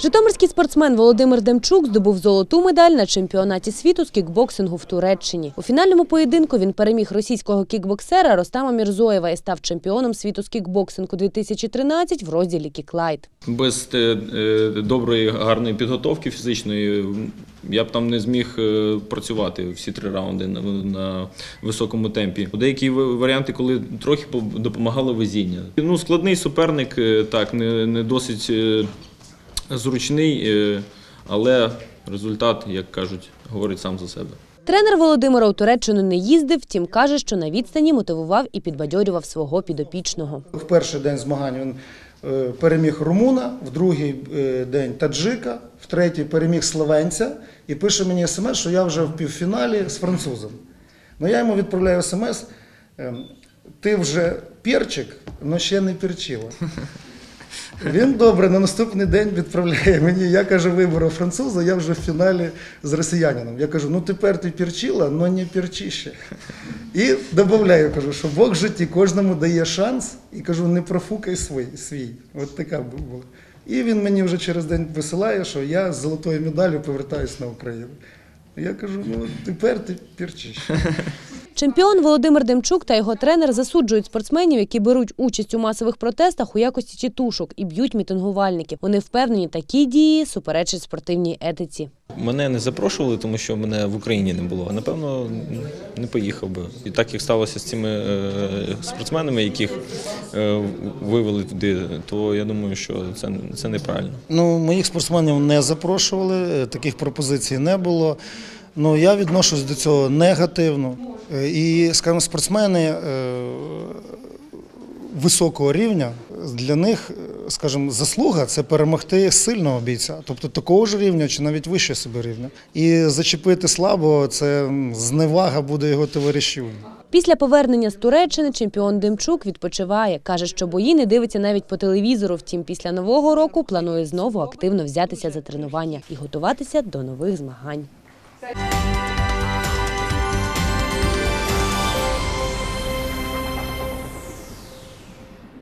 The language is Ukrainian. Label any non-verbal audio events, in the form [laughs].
Житомирський спортсмен Володимир Демчук здобув золоту медаль на чемпіонаті світу з кікбоксингу в Туреччині. У фінальному поєдинку він переміг російського кікбоксера Ростама Мірзоєва і став чемпіоном світу з кікбоксингу 2013 в розділі кіклайт. Без е, е, доброї гарної підготовки фізичної я б там не зміг е, працювати всі три раунди на, високому темпі. Деякі варіанти, коли трохи по- допомагало везіння. Ну, складний суперник, так, не, досить зручний, е, але результат, як кажуть, говорить сам за себе. Тренер Володимира у Туреччину не їздив, втім каже, що на відстані мотивував і підбадьорював свого підопічного. В перший день змагань він е, переміг румуна, в другий е, день таджика, в третій переміг словенця і пише мені смс, що я вже в півфіналі з французом. Ну я йому відправляю смс, ем, ти вже перчик, але ще не перчила. Він добре на наступний день відправляє мені. Я кажу, вибору француза, я вже в фіналі з росіянином. Я кажу, ну тепер ти перчила, але не перчище. І додаю, кажу, що Бог в житті кожному дає шанс, і кажу, не профукай свій. свій. От така була. І він мені вже через день висилає, що я з золотою медаллю повертаюся на Україну. Я кажу, ну тепер ти перчище. [laughs] Чемпіон Володимир Демчук та його тренер засуджують спортсменів, які беруть участь у масових протестах у якості тітушок і б'ють мітингувальників. Вони впевнені, такі дії суперечать спортивній етиці. Мене не запрошували, тому що мене в Україні не було. Напевно не поїхав би. І так як сталося з цими е, спортсменами, яких е, вивели туди, то я думаю, що це, це неправильно. Ну, моїх спортсменів не запрошували, е, таких пропозицій не було. Ну, я відношусь до цього негативно. Е, І, скажімо, спортсмени е, високого рівня, для них, е, скажімо, заслуга це перемогти сильного бійця, тобто такого ж рівня чи навіть вище себе рівня. І зачепити слабого це зневага буде його товаришів. Після повернення з Туреччини чемпіон Демчук відпочиває. Каже, що бої не дивиться навіть по телевізору. Втім, після нового року планує знову активно взятися за тренування і готуватися до нових змагань.